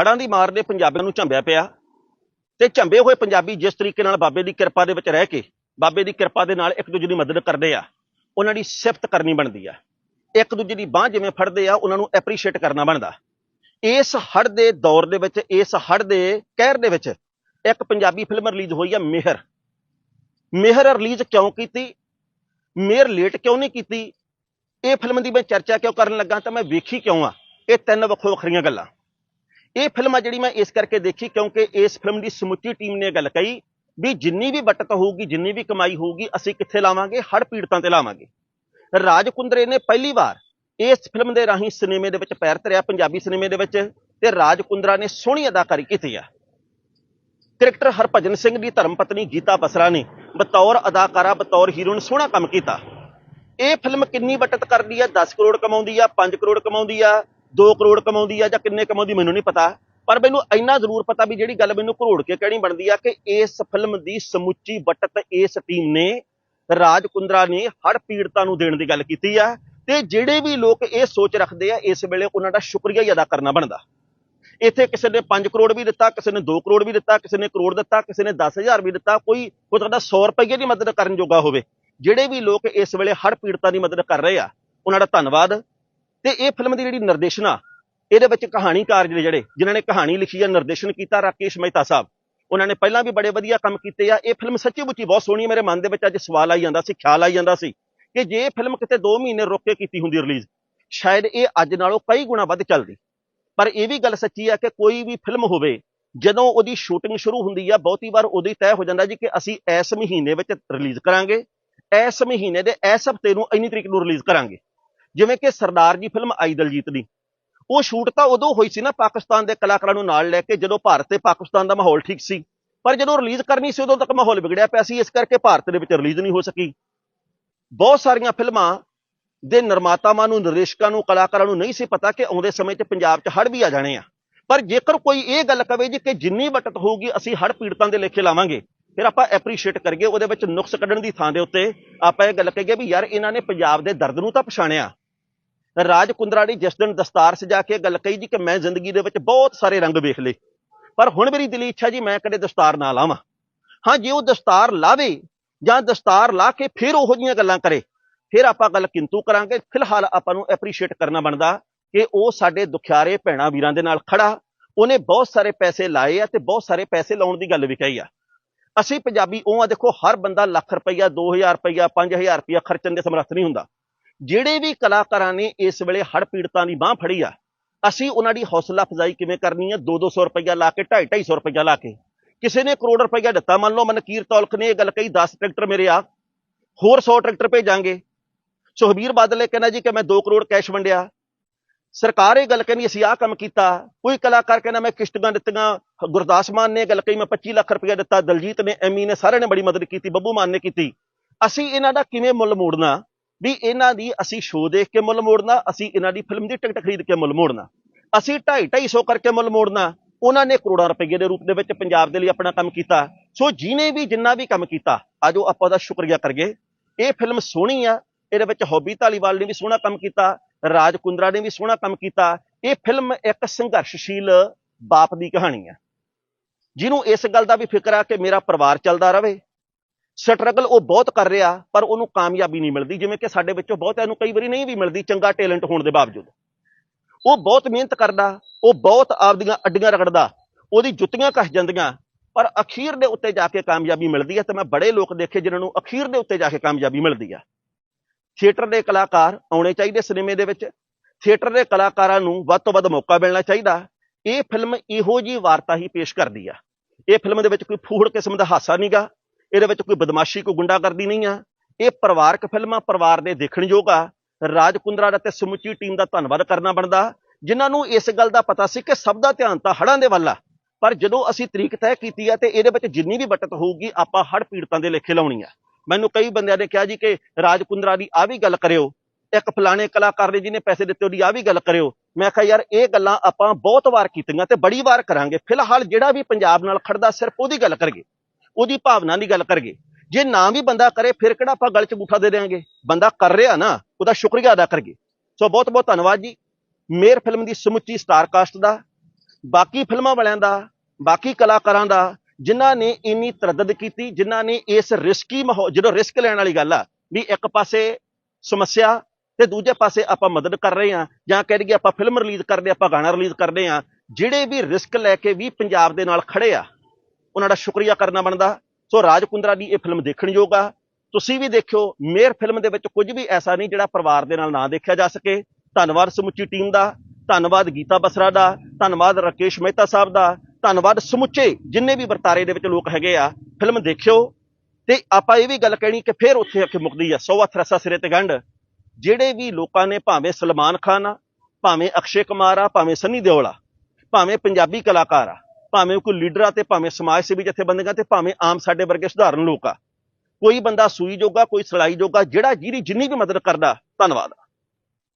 ਹੜਾਂ ਦੀ ਮਾਰ ਨੇ ਪੰਜਾਬੀਆਂ ਨੂੰ ਝੰਬਿਆ ਪਿਆ ਤੇ ਝੰਬੇ ਹੋਏ ਪੰਜਾਬੀ ਜਿਸ ਤਰੀਕੇ ਨਾਲ ਬਾਬੇ ਦੀ ਕਿਰਪਾ ਦੇ ਵਿੱਚ ਰਹਿ ਕੇ ਬਾਬੇ ਦੀ ਕਿਰਪਾ ਦੇ ਨਾਲ ਇੱਕ ਦੂਜੇ ਦੀ ਮਦਦ ਕਰਦੇ ਆ, ਉਹਨਾਂ ਦੀ ਸਿਫਤ ਕਰਨੀ ਬਣਦੀ ਆ। ਇੱਕ ਦੂਜੇ ਦੀ ਬਾਹ ਜਿਵੇਂ ਫੜਦੇ ਆ, ਉਹਨਾਂ ਨੂੰ ਐਪਰੀਸ਼ੀਏਟ ਕਰਨਾ ਬਣਦਾ। ਇਸ ਹੜ ਦੇ ਦੌਰ ਦੇ ਵਿੱਚ, ਇਸ ਹੜ ਦੇ ਕਹਿਰ ਦੇ ਵਿੱਚ ਇੱਕ ਪੰਜਾਬੀ ਫਿਲਮ ਰਿਲੀਜ਼ ਹੋਈ ਆ, ਮਿਹਰ। ਮਿਹਰ ਰਿਲੀਜ਼ ਕਿਉਂ ਕੀਤੀ? ਮਿਹਰ ਲੇਟ ਕਿਉਂ ਨਹੀਂ ਕੀਤੀ? ਇਹ ਫਿਲਮ ਦੀ ਮੈਂ ਚਰਚਾ ਕਿਉਂ ਕਰਨ ਲੱਗਾ ਤਾਂ ਮੈਂ ਵੇਖੀ ਕਿਉਂ ਆ? ਇਹ ਤਿੰਨ ਵੱਖੋ ਵੱਖਰੀਆਂ ਗੱਲਾਂ। ਇਹ ਫਿਲਮ ਆ ਜਿਹੜੀ ਮੈਂ ਇਸ ਕਰਕੇ ਦੇਖੀ ਕਿਉਂਕਿ ਇਸ ਫਿਲਮ ਦੀ ਸਮੁੱਚੀ ਟੀਮ ਨੇ ਗੱਲ ਕਹੀ ਵੀ ਜਿੰਨੀ ਵੀ ਬਚਤ ਹੋਊਗੀ, ਜਿੰਨੀ ਵੀ ਕਮਾਈ ਹੋਊਗੀ, ਅਸੀਂ ਕਿੱਥੇ ਲਾਵਾਂਗੇ? ਹੜ ਪੀੜਤਾਂ ਤੇ ਲਾਵਾਂਗੇ। ਰਾਜ ਕੁੰਦਰੇ ਨੇ ਪਹਿਲੀ ਵਾਰ ਇਸ ਫਿਲਮ ਦੇ ਰਾਹੀਂ ਸਿਨੇਮੇ ਦੇ ਵਿੱਚ ਪੈਰ ਧਰਿਆ, ਪੰਜਾਬੀ ਸਿਨੇਮੇ ਦੇ ਵਿੱਚ, ਤੇ ਰਾਜ ਕੁੰਦਰਾ ਨੇ ਸੋਹਣੀ ਅਦਾਕਾਰੀ ਕੀਤੀ ਆ। ਕ੍ਰਿਕਟਰ ਹਰਭਜਨ ਸਿੰਘ ਦੀ ਧਰਮ ਪਤਨੀ ਗੀਤਾ ਬਸਰਾ ਨੇ ਬਤੌਰ ਅਦਾਕਾਰਾ, ਬਤੌਰ ਹੀਰੋਇਨ ਸੋਹਣਾ ਕੰਮ ਕੀਤਾ। ਇਹ ਫਿਲਮ ਕਿੰਨੀ ਬਚਤ ਕਰਦੀ ਆ? 10 ਕਰੋੜ ਕਮਾਉਂਦੀ ਆ 5 ਕਰੋੜ ਕਮਾਉਂਦੀ ਆ 2 ਕਰੋੜ ਕਮਾਉਂਦੀ ਆ ਜਾਂ ਕਿੰਨੇ ਕਮਾਉਂਦੀ ਮੈਨੂੰ ਨਹੀਂ ਪਤਾ। ਪਰ ਮੈਨੂੰ ਇੰਨਾ ਜ਼ਰੂਰ ਪਤਾ ਵੀ ਜਿਹੜੀ ਗੱਲ ਮੈਨੂੰ ਘਰੋੜ ਕੇ ਕਹਿਣੀ ਬਣਦੀ ਆ ਕਿ ਇਸ ਫਿਲਮ ਦੀ ਸਮੁੱਚੀ ਬਚਤ ਇਸ ਟੀਮ ਨੇ, ਰਾਜ ਕੁੰਦਰਾ ਨੇ ਹੜ ਪੀੜਤਾਂ ਨੂੰ ਦੇਣ ਦੀ ਗੱਲ ਕੀਤੀ ਆ। ਤੇ ਜਿਹੜੇ ਵੀ ਲੋਕ ਇਹ ਸੋਚ ਰੱਖਦੇ ਆ, ਇਸ ਵੇਲੇ ਉਹਨਾਂ ਦਾ ਸ਼ੁਕਰੀਆ ਹੀ ਅਦਾ ਕਰਨਾ ਬਣਦਾ। ਇੱਥੇ ਕਿਸੇ ਨੇ 5 ਕਰੋੜ ਵੀ ਦਿੱਤਾ, ਕਿਸੇ ਨੇ 2 ਕਰੋੜ ਵੀ ਦਿੱਤਾ, ਕਿਸੇ ਨੇ ਕਰੋੜ ਦਿੱਤਾ, ਕਿਸੇ ਨੇ 10000 ਵੀ ਦਿੱਤਾ, ਕੋਈ ਹੋ ਸਕਦਾ 100 ਰੁਪਏ ਦੀ ਮਦਦ ਕਰਨ ਜੋਗਾ ਹੋਵੇ। ਜਿਹੜੇ ਵੀ ਲੋਕ ਇਸ ਵੇਲੇ ਹੜ ਪੀੜਤਾਂ ਦੀ ਮਦਦ ਕਰ ਰਹੇ ਆ, ਉਹਨਾਂ ਦਾ ਧੰਨਵਾਦ। ਤੇ ਇਹ ਫਿਲਮ ਦੀ ਜਿਹੜੀ ਨਿਰਦੇਸ਼ਨਾ, ਇਹਦੇ ਵਿੱਚ ਕਹਾਣੀਕਾਰ ਜਿਹੜੇ ਜਿਹੜੇ, ਜਿਨ੍ਹਾਂ ਨੇ ਕਹਾਣੀ ਲਿਖੀ ਹੈ ਨਿਰਦੇਸ਼ਨ ਕੀਤਾ ਰਾਕੇਸ਼ ਮਹਿਤਾ ਸਾਹਿਬ, ਉਹਨਾਂ ਨੇ ਪਹਿਲਾਂ ਵੀ ਬੜੇ ਵਧੀਆ ਕੰਮ ਕੀਤੇ ਆ। ਇਹ ਫਿਲਮ ਸੱਚੀ ਮੁੱਚੀ ਬਹੁਤ ਸੋਹਣੀ ਮੇਰੇ ਮਨ ਦੇ ਵਿੱਚ ਅੱਜ ਸਵਾਲ ਆਈ ਜਾਂਦਾ ਸੀ, ਖਿਆਲ ਆਈ ਜਾਂਦਾ ਸੀ ਕਿ ਜੇ ਫਿਲਮ ਕਿਤੇ 2 ਮਹੀਨੇ ਰੁਕ ਕੇ ਕੀਤੀ ਹੁੰਦੀ ਰਿਲੀਜ਼, ਸ਼ਾਇਦ ਇਹ ਅੱਜ ਨਾਲੋਂ ਕਈ ਗੁਣਾ ਵੱਧ ਚੱਲਦੀ। ਪਰ ਇਹ ਵੀ ਗੱਲ ਸੱਚੀ ਆ ਕਿ ਕੋਈ ਵੀ ਫਿਲਮ ਹੋਵੇ, ਜਦੋਂ ਉਹਦੀ ਸ਼ੂਟਿੰਗ ਸ਼ੁਰੂ ਹੁੰਦੀ ਆ, ਬਹੁਤੀ ਵਾਰ ਉਦੋਂ ਹੀ ਤੈਅ ਹੋ ਜਾਂਦਾ ਜੀ ਕਿ ਅਸੀਂ ਇਸ ਮਹੀਨੇ ਵਿੱਚ ਰਿਲੀਜ਼ ਕਰਾਂਗੇ, ਇਸ ਮਹੀਨੇ ਦੇ ਇਸ ਹਫ਼ਤੇ ਨੂੰ ਇੰਨੀ ਤਰੀਕ ਨੂੰ ਰਿਲੀਜ਼ ਕਰਾਂਗੇ। ਜਿਵੇਂ ਕਿ ਸਰਦਾਰ ਜੀ ਫਿਲਮ ਆਈ ਦਲਜੀਤ ਦੀ। ਉਹ ਸ਼ੂਟ ਤਾਂ ਉਦੋਂ ਹੋਈ ਸੀ ਨਾ ਪਾਕਿਸਤਾਨ ਦੇ ਕਲਾਕਾਰਾਂ ਨੂੰ ਨਾਲ ਲੈ ਕੇ, ਜਦੋਂ ਭਾਰਤ ਤੇ ਪਾਕਿਸਤਾਨ ਦਾ ਮਾਹੌਲ ਠੀਕ ਸੀ। ਪਰ ਜਦੋਂ ਰਿਲੀਜ਼ ਕਰਨੀ ਸੀ, ਉਦੋਂ ਤੱਕ ਮਾਹੌਲ ਵਿਗੜਿਆ ਪਿਆ ਸੀ। ਇਸ ਕਰਕੇ ਭਾਰਤ ਦੇ ਵਿੱਚ ਰਿਲੀਜ਼ ਨਹੀਂ ਹੋ ਸਕੀ। ਬਹੁਤ ਸਾਰੀਆਂ ਫਿਲਮਾਂ ਦੇ ਨਿਰਮਾਤਾਵਾਂ ਨੂੰ, ਨਿਰਦੇਸ਼ਕਾਂ ਨੂੰ, ਕਲਾਕਾਰਾਂ ਨੂੰ ਨਹੀਂ ਸੀ ਪਤਾ ਕਿ ਆਉਂਦੇ ਸਮੇਂ 'ਚ ਪੰਜਾਬ 'ਚ ਹੜ੍ਹ ਵੀ ਆ ਜਾਣੇ ਆ। ਪਰ ਜੇਕਰ ਕੋਈ ਇਹ ਗੱਲ ਕਵੇ ਜੀ ਕਿ ਜਿੰਨੀ ਬਟਤ ਹੋਊਗੀ, ਅਸੀਂ ਹੜ੍ਹ ਪੀੜਤਾਂ ਦੇ ਲੇਖੇ ਲਾਵਾਂਗੇ, ਫਿਰ ਆਪਾਂ ਐਪਰੀਸ਼ੀਏਟ ਕਰੀਏ। ਉਹਦੇ ਵਿੱਚ ਨੁਕਸ ਕੱਢਣ ਦੀ ਥਾਂ ਦੇ ਉੱਤੇ ਆਪਾਂ ਇਹ ਗੱਲ ਕਹੀਏ ਵੀ ਯਾਰ, ਇਹਨਾਂ ਨੇ ਪੰਜਾਬ ਦੇ ਦਰਦ ਨੂੰ ਤਾਂ ਪਛਾਣਿਆ। ਰਾਜ ਕੁੰਦਰਾ ਨੇ ਜਿਸ ਦਿਨ ਦਸਤਾਰ ਸਜਾ ਕੇ ਗੱਲ ਕਹੀ ਜੀ ਕਿ ਮੈਂ ਜ਼ਿੰਦਗੀ ਦੇ ਵਿੱਚ ਬਹੁਤ ਸਾਰੇ ਰੰਗ ਵੇਖ ਲਏ। ਪਰ ਹੁਣ ਮੇਰੀ ਦਿਲੀ ਇੱਛਾ ਜੀ ਮੈਂ ਕਦੇ ਦਸਤਾਰ ਨਾ ਲਾਵਾਂ। ਹਾਂ, ਜੇ ਉਹ ਦਸਤਾਰ ਲਾਵੇ ਜਾਂ ਦਸਤਾਰ ਲਾ ਕੇ ਫਿਰ ਉਹੋ ਜੀਆਂ ਗੱਲਾਂ ਕਰੇ, ਫਿਰ ਆਪਾਂ ਗੱਲ ਕਿੰਤੂ ਕਰਾਂਗੇ। ਫਿਲਹਾਲ ਆਪਾਂ ਨੂੰ ਐਪਰੀਸ਼ੀਏਟ ਕਰਨਾ ਬਣਦਾ ਕਿ ਉਹ ਸਾਡੇ ਦੁਖਿਆਰੇ ਭੈਣਾ ਵੀਰਾਂ ਦੇ ਨਾਲ ਖੜਾ, ਉਹਨੇ ਬਹੁਤ ਸਾਰੇ ਪੈਸੇ ਲਾਏ ਆ ਤੇ ਬਹੁਤ ਸਾਰੇ ਪੈਸੇ ਲਾਉਣ ਦੀ ਗੱਲ ਵੀ ਕਹੀ ਆ। ਅਸੀਂ ਪੰਜਾਬੀ, ਉਹ ਆ ਦੇਖੋ, ਹਰ ਬੰਦਾ ਲੱਖ ਰੁਪਈਆ 2000 ਰੁਪਈਆ 5000 ਰੁਪਈਆ ਖਰਚਣ ਦੇ ਸਮਰੱਥ ਨਹੀਂ ਹੁੰਦਾ। ਜਿਹੜੇ ਵੀ ਕਲਾਕਾਰਾਂ ਨੇ ਇਸ ਵੇਲੇ ਹੜ ਪੀੜਤਾਂ ਦੀ ਬਾਹ ਫੜੀ ਆ, ਅਸੀਂ ਉਹਨਾਂ ਦੀ ਹੌਸਲਾ ਅਫਜ਼ਾਈ ਕਿਵੇਂ ਕਰਨੀ ਆ? 2-200 ਰੁਪਈਆ ਲਾ ਕੇ 2.5-250 ਰੁਪਈਆ ਲਾ ਕੇ। ਕਿਸੇ ਨੇ ਕਰੋੜ ਰੁਪਈਆ ਦਿੱਤਾ, ਮੰਨ ਲਓ ਮਨਕੀਰ ਤੌਲਕ ਨੇ ਇਹ ਗੱਲ ਕਹੀ 10 ਟਰੈਕਟਰ ਮੇਰੇ ਆ, ਹੋਰ 100 ਟਰੈਕਟਰ ਭੇਜਾਂਗੇ। ਸੁਖਬੀਰ ਬਾਦਲ ਇਹ ਕਹਿੰਦਾ ਜੀ ਕਿ ਮੈਂ 2 ਕਰੋੜ ਕੈਸ਼ ਵੰਡਿਆ। ਸਰਕਾਰ ਇਹ ਗੱਲ ਕਹਿੰਦੀ, ਅਸੀਂ ਆਹ ਕੰਮ ਕੀਤਾ। ਕੋਈ ਕਲਾਕਾਰ ਕਹਿੰਦਾ, ਮੈਂ ਕਿਸ਼ਤਾਂ ਦਿੱਤੀਆਂ, ਗੁਰਦਾਸ ਮਾਨ ਨੇ ਇਹ ਗੱਲ ਕਹੀ, ਮੈਂ 25 ਲੱਖ ਰੁਪਇਆ ਦਿੱਤਾ, ਦਲਜੀਤ ਨੇ, ਐਮੀ ਨੇ ਸਾਰਿਆਂ ਨੇ ਬੜੀ ਮਦਦ ਕੀਤੀ, ਬੱਬੂ ਮਾਨ ਨੇ ਕੀਤੀ। ਅਸੀਂ ਇਹਨਾਂ ਦਾ ਕਿਵੇਂ ਮੁੱਲ ਮੋੜਨਾ? ਵੀ ਇਹਨਾਂ ਦੀ ਅਸੀਂ ਸ਼ੋਅ ਦੇਖ ਕੇ ਮੁੱਲ ਮੋੜਨਾ, ਅਸੀਂ ਇਹਨਾਂ ਦੀ ਫਿਲਮ ਦੀ ਟਿਕਟ ਖਰੀਦ ਕੇ ਮੁੱਲ ਮੋੜਨਾ। ਅਸੀਂ 2.5 250 ਕਰਕੇ ਮੁੱਲ ਮੋੜਨਾ। ਉਹਨਾਂ ਨੇ ਕਰੋੜਾਂ ਰੁਪਏ ਦੇ ਰੂਪ ਦੇ ਵਿੱਚ ਪੰਜਾਬ ਦੇ ਲਈ ਆਪਣਾ ਕੰਮ ਕੀਤਾ। ਸੋ ਜਿਹਨੇ ਵੀ ਜਿੰਨਾ ਵੀ ਕੰਮ ਕੀਤਾ ਆਜੋ ਆਪਾਂ ਉਹਦਾ ਸ਼ੁਕਰੀਆ ਕਰੀਏ। ਇਹ ਫਿਲਮ ਸੋਹਣੀ ਆ, ਇਹਦੇ ਵਿੱਚ ਹੌਬੀ ਧਾਲੀਵਾਲ ਨੇ ਵੀ ਸੋਹਣਾ ਕੰਮ ਕੀਤਾ, ਰਾਜ ਕੁੰਦਰਾ ਨੇ ਵੀ ਸੋਹਣਾ ਕੰਮ ਕੀਤਾ। ਇਹ ਫਿਲਮ ਇੱਕ ਸੰਘਰਸ਼ਸ਼ੀਲ ਬਾਪ ਦੀ ਕਹਾਣੀ ਆ। ਜਿਹਨੂੰ ਇਸ ਗੱਲ ਦਾ ਵੀ ਫਿਕਰ ਆ ਕਿ ਮੇਰਾ ਪਰਿਵਾਰ ਚੱਲਦਾ ਰਹੇ ਸਟਰਗਲ ਉਹ ਬਹੁਤ ਕਰ ਰਿਹਾ, ਪਰ ਉਹਨੂੰ ਕਾਮਯਾਬੀ ਨਹੀਂ ਮਿਲਦੀ, ਜਿਵੇਂ ਕਿ ਸਾਡੇ ਵਿੱਚੋਂ ਬਹੁਤਿਆਂ ਨੂੰ ਕਈ ਵਾਰੀ ਨਹੀਂ ਵੀ ਮਿਲਦੀ ਚੰਗਾ ਟੈਲੈਂਟ ਹੋਣ ਦੇ ਬਾਵਜੂਦ। ਉਹ ਬਹੁਤ ਮਿਹਨਤ ਕਰਦਾ, ਉਹ ਬਹੁਤ ਆਪਦੀਆਂ ਅੱਡੀਆਂ ਰਗੜਦਾ, ਉਹਦੀ ਜੁੱਤੀਆਂ ਕੱਸ ਜਾਂਦੀਆਂ, ਪਰ ਅਖੀਰ ਦੇ ਉੱਤੇ ਜਾ ਕੇ ਕਾਮਯਾਬੀ ਮਿਲਦੀ ਹੈ ਤੇ ਮੈਂ ਬੜੇ ਲੋਕ ਦੇਖੇ ਜਿਨ੍ਹਾਂ ਨੂੰ ਅਖੀਰ ਦੇ ਉੱਤੇ ਜਾ ਕੇ ਕਾਮਯਾਬੀ ਮਿਲਦੀ ਆ ਥੀਏਟਰ ਦੇ ਕਲਾਕਾਰ ਆਉਣੇ ਚਾਹੀਦੇ ਸਿਨੇਮੇ ਦੇ ਵਿੱਚ, ਥੀਏਟਰ ਦੇ ਕਲਾਕਾਰਾਂ ਨੂੰ ਵੱਧ ਤੋਂ ਵੱਧ ਮੌਕਾ ਮਿਲਣਾ ਚਾਹੀਦਾ। ਇਹ ਫਿਲਮ ਇਹੋ ਜੀ ਵਾਰਤਾ ਹੀ ਪੇਸ਼ ਕਰਦੀ ਆ। ਇਹ ਫਿਲਮ ਦੇ ਵਿੱਚ ਕੋਈ ਫੂਹੜ ਕਿਸਮ ਦਾ ਹਾਸਾ ਨਹੀਂਗਾ ਇਹਦੇ ਵਿੱਚ ਕੋਈ ਬਦਮਾਸ਼ੀ, ਕੋਈ ਗੁੰਡਾਗਰਦੀ ਨਹੀਂ ਆ। ਇਹ ਪਰਿਵਾਰਕ ਫਿਲਮਾਂ ਪਰਿਵਾਰ ਦੇ ਦੇਖਣਯੋਗ ਆ। ਰਾਜ ਕੁੰਦਰਾ ਦਾ ਤੇ ਸਮੁੱਚੀ ਟੀਮ ਦਾ ਧੰਨਵਾਦ ਕਰਨਾ ਬਣਦਾ। ਜਿਨ੍ਹਾਂ ਨੂੰ ਇਸ ਗੱਲ ਦਾ ਪਤਾ ਸੀ ਕਿ ਸਭ ਦਾ ਧਿਆਨ ਤਾਂ ਹੜਾਂ ਦੇ ਵੱਲ ਆ। ਪਰ ਜਦੋਂ ਅਸੀਂ ਤਰੀਕ ਤੈਅ ਕੀਤੀ ਆ ਤੇ ਇਹਦੇ ਵਿੱਚ ਜਿੰਨੀ ਵੀ ਬਚਤ ਹੋਊਗੀ, ਆਪਾਂ ਹੜ ਪੀੜਤਾਂ ਦੇ ਲੇਖੇ ਲਾਉਣੀ ਆ। ਮੈਨੂੰ ਕਈ ਬੰਦਿਆਂ ਨੇ ਕਿਹਾ ਜੀ ਕਿ ਰਾਜ ਕੁੰਦਰਾ ਦੀ ਆ ਵੀ ਗੱਲ ਕਰਿਓ। ਇੱਕ ਫਲਾਣੇ ਕਲਾਕਾਰ ਨੇ ਜਿਹਨੇ ਪੈਸੇ ਦਿੱਤੇ, ਉਹਦੀ ਆ ਵੀ ਗੱਲ ਕਰਿਓ। ਮੈਂ ਕਿਹਾ, ਯਾਰ, ਇਹ ਗੱਲਾਂ ਆਪਾਂ ਬਹੁਤ ਵਾਰ ਕੀਤੀਆਂ ਤੇ ਬੜੀ ਵਾਰ ਕਰਾਂਗੇ। ਫਿਲਹਾਲ ਜਿਹੜਾ ਵੀ ਪੰਜਾਬ ਨਾਲ ਖੜਦਾ ਸਿਰਫ ਉਹਦੀ ਗੱਲ ਕਰਗੇ ਉਹਦੀ ਭਾਵਨਾ ਦੀ ਗੱਲ ਕਰਗੇ। ਜੇ ਨਾ ਵੀ ਬੰਦਾ ਕਰੇ, ਫਿਰ ਕਿਹੜਾ ਆਪਾਂ ਗਲ 'ਚ ਬੂਠਾ ਦੇ ਦੇਾਂਗੇ ਬੰਦਾ ਕਰ ਰਿਹਾ ਨਾ, ਉਹਦਾ ਸ਼ੁਕਰੀਆ ਅਦਾ ਕਰਗੇ। ਸੋ ਬਹੁਤ ਬਹੁਤ ਧੰਨਵਾਦ ਜੀ। ਮੇਰ ਫਿਲਮ ਦੀ ਸਮੁੱਚੀ ਸਟਾਰ ਕਾਸਟ ਦਾ, ਬਾਕੀ ਫਿਲਮਾਂ ਵਾਲਿਆਂ ਦਾ, ਬਾਕੀ ਕਲਾਕਾਰਾਂ ਦਾ, ਜਿਨ੍ਹਾਂ ਨੇ ਇੰਨੀ ਤਰਦਦ ਕੀਤੀ, ਜਿਨ੍ਹਾਂ ਨੇ ਇਸ ਰਿਸਕੀ ਮਾਹੌਲ, ਜਦੋਂ ਰਿਸਕ ਲੈਣ ਵਾਲੀ ਗੱਲ ਆ, ਵੀ ਇੱਕ ਪਾਸੇ ਸਮੱਸਿਆ ਤੇ ਦੂਜੇ ਪਾਸੇ ਆਪਾਂ ਮਦਦ ਕਰ ਰਹੇ ਹਾਂ, ਜਾਂ ਕਹਿ ਲਈਏ ਆਪਾਂ ਫਿਲਮ ਰਿਲੀਜ਼ ਕਰਦੇ, ਆਪਾਂ ਗਾਣਾ ਰਿਲੀਜ਼ ਕਰਦੇ ਹਾਂ, ਜਿਹੜੇ ਵੀ ਰਿਸਕ ਲੈ ਕੇ ਵੀ ਪੰਜਾਬ ਦੇ ਨਾਲ ਖੜੇ ਆ ਉਹਨਾਂ ਦਾ ਸ਼ੁਕਰੀਆ ਕਰਨਾ ਬਣਦਾ। ਸੋ ਰਾਜ ਕੁੰਦਰਾ ਦੀ ਇਹ ਫਿਲਮ ਦੇਖਣ ਯੋਗ ਆ। ਤੁਸੀਂ ਵੀ ਦੇਖਿਓ, ਮੇਰ ਫਿਲਮ ਦੇ ਵਿੱਚ ਕੁਝ ਵੀ ਐਸਾ ਨਹੀਂ ਜਿਹੜਾ ਪਰਿਵਾਰ ਦੇ ਨਾਲ ਨਾ ਦੇਖਿਆ ਜਾ ਸਕੇ। ਧੰਨਵਾਦ ਸਮੁੱਚੀ ਟੀਮ ਦਾ, ਧੰਨਵਾਦ ਗੀਤਾ ਬਸਰਾ ਦਾ, ਧੰਨਵਾਦ ਰਾਕੇਸ਼ ਮਹਿਤਾ ਸਾਹਿਬ ਦਾ, ਧੰਨਵਾਦ ਸਮੁੱਚੇ ਜਿੰਨੇ ਵੀ ਵਰਤਾਰੇ ਦੇ ਵਿੱਚ ਲੋਕ ਹੈਗੇ ਆ, ਫਿਲਮ ਦੇਖਿਓ। ਤੇ ਆਪਾਂ ਇਹ ਵੀ ਗੱਲ ਕਹਿਣੀ ਕਿ ਫਿਰ ਉੱਥੇ ਆ ਕੇ ਮੁਕਦੀ ਆ, ਸੌ ਹੱਥ ਰਸਾ ਸਿਰੇ ਤੇ ਗੰਢ। ਜਿਹੜੇ ਵੀ ਲੋਕਾਂ ਨੇ ਭਾਵੇਂ ਸਲਮਾਨ ਖਾਨ ਆ, ਭਾਵੇਂ ਅਕਸ਼ੇ ਕੁਮਾਰ ਆ, ਭਾਵੇਂ ਸਨੀ ਦਿਓਲ ਆ, ਭਾਵੇਂ ਪੰਜਾਬੀ ਕਲਾਕਾਰ ਆ ਭਾਵੇਂ ਕੋਈ ਲੀਡਰ ਆ ਤੇ ਭਾਵੇਂ ਸਮਾਜ ਸੇਵੀ ਜਥੇਬੰਦੀਆਂ ਤੇ ਭਾਵੇਂ ਆਮ ਸਾਡੇ ਵਰਗੇ ਸਧਾਰਨ ਲੋਕ ਆ। ਕੋਈ ਬੰਦਾ ਸੂਈ ਜੋਗਾ, ਕੋਈ ਸਲਾਈ ਜੋਗਾ, ਜਿਹੜਾ ਜਿਹਦੀ ਜਿੰਨੀ ਵੀ ਮਦਦ ਕਰਦਾ, ਧੰਨਵਾਦ।